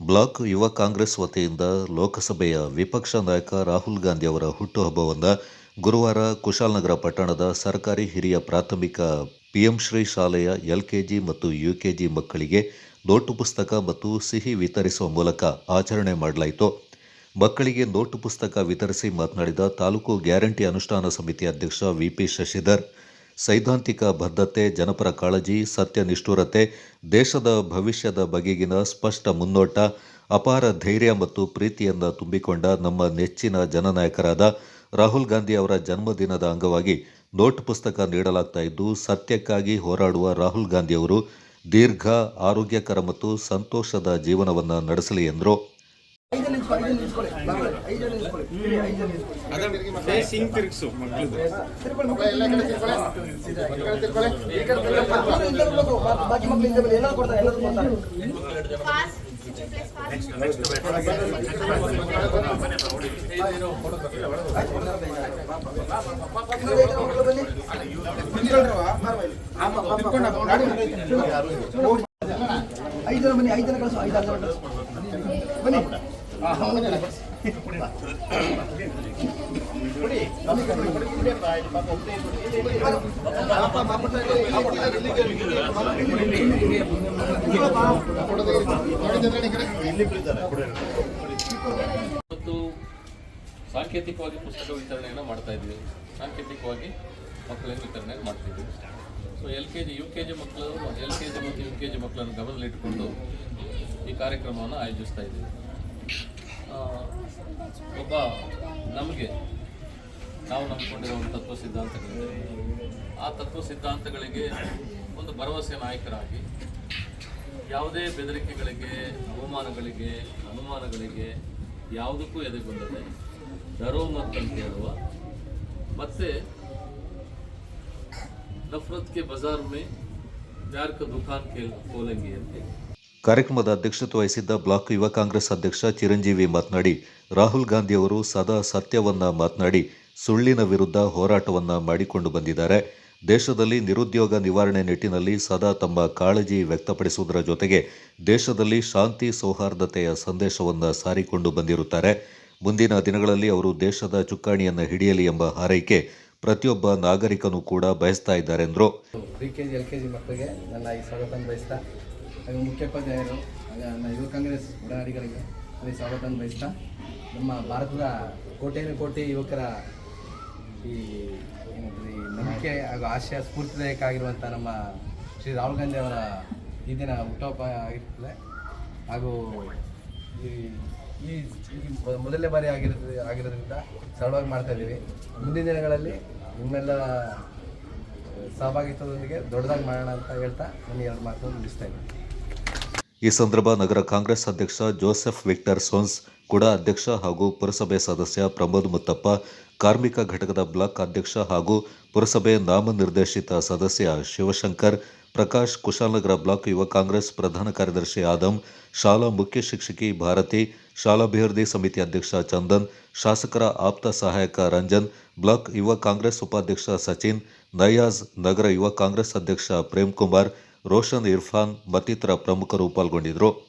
Block ಯುವ ಕಾಂಗ್ರೆಸ್ ವತಿಯಿಂದ ಲೋಕಸಭೆಯ ವಿಪಕ್ಷ ನಾಯಕ ರಾಹುಲ್ ಗಾಂಧಿ ಅವರ ಹುಟ್ಟುಹಬ್ಬವನ್ನು ಗುರುವಾರ ಕುಶಾಲನಗರ ಪಟ್ಟಣದ ಸರ್ಕಾರಿ ಹಿರಿಯ ಪ್ರಾಥಮಿಕ ಪಿಎಂ ಶ್ರೀ ಶಾಲೆಯ ಎಲ್ಕೆಜಿ ಮತ್ತು ಯುಕೆಜಿ ಮಕ್ಕಳಿಗೆ ನೋಟು ಪುಸ್ತಕ ಮತ್ತು ಸಿಹಿ ವಿತರಿಸುವ ಮೂಲಕ ಆಚರಣೆ ಮಾಡಲಾಯಿತು. ಮಕ್ಕಳಿಗೆ ನೋಟು ಪುಸ್ತಕ ವಿತರಿಸಿ ಮಾತನಾಡಿದ ತಾಲೂಕು ಗ್ಯಾರಂಟಿ ಅನುಷ್ಠಾನ ಸಮಿತಿ ಅಧ್ಯಕ್ಷ ವಿಪಿ ಶಶಿಧರ್ ಸೈದ್ಧಾಂತಿಕ ಬದ್ಧತೆ, ಜನಪರ ಕಾಳಜಿ, ಸತ್ಯ ನಿಷ್ಠುರತೆ, ದೇಶದ ಭವಿಷ್ಯದ ಬಗೆಗಿನ ಸ್ಪಷ್ಟ ಮುನ್ನೋಟ, ಅಪಾರ ಧೈರ್ಯ ಮತ್ತು ಪ್ರೀತಿಯನ್ನು ತುಂಬಿಕೊಂಡ ನಮ್ಮ ನೆಚ್ಚಿನ ಜನನಾಯಕರಾದ ರಾಹುಲ್ ಗಾಂಧಿ ಅವರ ಜನ್ಮದಿನದ ಅಂಗವಾಗಿ ನೋಟ್ ಪುಸ್ತಕ ನೀಡಲಾಗ್ತಾ ಇದ್ದು, ಸತ್ಯಕ್ಕಾಗಿ ಹೋರಾಡುವ ರಾಹುಲ್ ಗಾಂಧಿ ಅವರು ದೀರ್ಘ, ಆರೋಗ್ಯಕರ ಮತ್ತು ಸಂತೋಷದ ಜೀವನವನ್ನು ನಡೆಸಲಿ ಎಂದರು. ಹಿಂಗ್ ತಿರ್ಗ್ಸು ಮಕ್ಳದ್ದು ತಿರ್ಕೊಳ್ಳಿ ಮಕ್ಕಳು ಈ ಕಡೆ ತಿರ್ಕೊಳ್ಳಿ. ಈ ಕಡೆ ತಿರ್ಕೊಳ್ಳಿ. ಮಕ್ಕಳು ಹಿಂದೆ ಬರ್ಬೇಕು. ಬಾ- ಬಾಕಿ ಮಕ್ಕಳು ಹಿಂದೆ ಎಲ್ಲರೂ ಕೊಡ್ತಾರೆ ಎಲ್ಲರೂ ಕೊಡ್ತಾರೆ. fast, place fast. ಇನ್ನೊಂದು ಐದು ಜನ ಮಕ್ಕಳು ಬನ್ನಿ ಐದು ಜನ ಬನ್ನಿ ಐದು ಜನ ಕಳಿಸು. ಐದು ಬನ್ನಿ. ಇವತ್ತು ಸಾಂಕೇತಿಕವಾಗಿ ಪುಸ್ತಕ ವಿತರಣೆಯನ್ನು ಮಾಡ್ತಾ ಇದ್ವಿ ಸಾಂಕೇತಿಕವಾಗಿ ಮಕ್ಕಳಿಗೆ ವಿತರಣೆ ಮಾಡ್ತಿದ್ವಿ so L K G U K G ಮಕ್ಕಳು ಎಲ್ ಕೆ ಜಿ ಮತ್ತು ಯು ಕೆ ಜಿ ಮಕ್ಕಳನ್ನು ಗಮನದಲ್ಲಿಟ್ಟುಕೊಂಡು ಈ ಕಾರ್ಯಕ್ರಮವನ್ನು ಆಯೋಜಿಸ್ತಾ ಇದ್ದೀವಿ. ಒಬ್ಬ ನಮಗೆ ನಾವು ನಂಬಿಕೊಂಡಿರೋ ಒಂದು ತತ್ವ ಸಿದ್ಧಾಂತಗಳಿದೆ. ಆ ತತ್ವ ಸಿದ್ಧಾಂತಗಳಿಗೆ ಒಂದು ಭರವಸೆ ನಾಯಕರಾಗಿ ಯಾವುದೇ ಬೆದರಿಕೆಗಳಿಗೆ, ಅವಮಾನಗಳಿಗೆ, ಅನುಮಾನಗಳಿಗೆ ಯಾವುದಕ್ಕೂ ಎದೆ ಬಂದರೆ ಡರೋ ಮತ್ತು ಅಂತ ಹೇಳುವ ಮತ್ತೆ ನಫರತ್ ಕೆ ಬಜಾರ್ ಮೇ ಜಾರ್ಕ ದುಖಾನ್ ಕೇಲ್ ಕೋಲಂಗಿ ಅಂತ ಕಾರ್ಯಕ್ರಮದ ಅಧ್ಯಕ್ಷತೆ ವಹಿಸಿದ್ದ ಬ್ಲಾಕ್ ಯುವ ಕಾಂಗ್ರೆಸ್ ಅಧ್ಯಕ್ಷ ಚಿರಂಜೀವಿ ಮಾತನಾಡಿ, ರಾಹುಲ್ ಗಾಂಧಿ ಅವರು ಸದಾ ಸತ್ಯವನ್ನ ಮಾತನಾಡಿ, ಸುಳ್ಳಿನ ವಿರುದ್ಧ ಹೋರಾಟವನ್ನ ಮಾಡಿಕೊಂಡು ಬಂದಿದ್ದಾರೆ. ದೇಶದಲ್ಲಿ ನಿರುದ್ಯೋಗ ನಿವಾರಣೆ ನಿಟ್ಟಿನಲ್ಲಿ ಸದಾ ತಮ್ಮ ಕಾಳಜಿ ವ್ಯಕ್ತಪಡಿಸುವುದರ ಜೊತೆಗೆ ದೇಶದಲ್ಲಿ ಶಾಂತಿ ಸೌಹಾರ್ದತೆಯ ಸಂದೇಶವನ್ನು ಸಾರಿಕೊಂಡು ಬಂದಿರುತ್ತಾರೆ. ಮುಂದಿನ ದಿನಗಳಲ್ಲಿ ಅವರು ದೇಶದ ಚುಕ್ಕಾಣಿಯನ್ನು ಹಿಡಿಯಲಿ ಎಂಬ ಹಾರೈಕೆ ಪ್ರತಿಯೊಬ್ಬ ನಾಗರಿಕನೂ ಕೂಡ ಬಯಸ್ತಾ ಇದ್ದಾರೆ ಎಂದರು ಹಾಗೂ ಮುಖ್ಯೋಪಾಧ್ಯಾಯರು ಯುವ ಕಾಂಗ್ರೆಸ್ ಉಡಾರಿಗಳಿಗೆ ಅಲ್ಲಿ ಸ್ವಾಗತ ಬಯಸ್ತಾ, ನಮ್ಮ ಭಾರತದ ಕೋಟೆಯನ್ನು ಕೋಟಿ ಯುವಕರ ಈ ಏನಂದ್ರೆ ಈ ನಂಬಿಕೆ ಹಾಗೂ ಆಶಯ ಸ್ಫೂರ್ತಿದಾಯಕ ಆಗಿರುವಂಥ ನಮ್ಮ ಶ್ರೀ ರಾಹುಲ್ ಗಾಂಧಿ ಅವರ ಈ ದಿನ ಹುಟ್ಟುಹಬ್ಬ ಆಗಿರ್ತದೆ. ಹಾಗೂ ಈ ಈ ಈ ಮೊದಲನೇ ಬಾರಿ ಆಗಿರೋದು ಆಗಿರೋದ್ರಿಂದ ಸರಳವಾಗಿ ಮಾಡ್ತಾ ಇದ್ದೀವಿ. ಮುಂದಿನ ದಿನಗಳಲ್ಲಿ ನಿಮ್ಮೆಲ್ಲ ಸಹಭಾಗಿತ್ವದೊಂದಿಗೆ ದೊಡ್ಡದಾಗಿ ಮಾಡೋಣ ಅಂತ ಹೇಳ್ತಾ ನಾನು ಎರಡು ಮಾತನ್ನು ಮುಗಿಸ್ತಾ ಇದ್ದೀನಿ. ಈ ಸಂದರ್ಭ ನಗರ ಕಾಂಗ್ರೆಸ್ ಅಧ್ಯಕ್ಷ ಜೋಸೆಫ್ ವಿಕ್ಟರ್ ಸೋನ್ಸ್ ಕೂಡ ಅಧ್ಯಕ್ಷ ಹಾಗೂ ಪುರಸಭೆ ಸದಸ್ಯ ಪ್ರಮೋದ್ ಮುತ್ತಪ್ಪ ಕಾರ್ಮಿಕ ಘಟಕದ ಬ್ಲಾಕ್ ಅಧ್ಯಕ್ಷ ಹಾಗೂ ಪುರಸಭೆ ನಾಮನಿರ್ದೇಶಿತ ಸದಸ್ಯ ಶಿವಶಂಕರ್ ಪ್ರಕಾಶ್ ಕುಶಾಲನಗರ ಬ್ಲಾಕ್ ಯುವ ಕಾಂಗ್ರೆಸ್ ಪ್ರಧಾನ ಕಾರ್ಯದರ್ಶಿ ಆದಂ ಶಾಲಾ ಮುಖ್ಯ ಶಿಕ್ಷಕಿ ಭಾರತಿ ಶಾಲಾಭಿವೃದ್ಧಿ ಸಮಿತಿ ಅಧ್ಯಕ್ಷ ಚಂದನ್ ಶಾಸಕರ ಆಪ್ತ ಸಹಾಯಕ ರಂಜನ್ ಬ್ಲಾಕ್ ಯುವ ಕಾಂಗ್ರೆಸ್ ಉಪಾಧ್ಯಕ್ಷ ಸಚಿನ್ ನಯಾಜ್ ನಗರ ಯುವ ಕಾಂಗ್ರೆಸ್ ಅಧ್ಯಕ್ಷ ಪ್ರೇಮ್ ಕುಮಾರ್ ರೋಷನ್ ಇರ್ಫಾನ್ ಮತ್ತಿತರ ಪ್ರಮುಖರು ಪಾಲ್ಗೊಂಡಿದ್ದರು.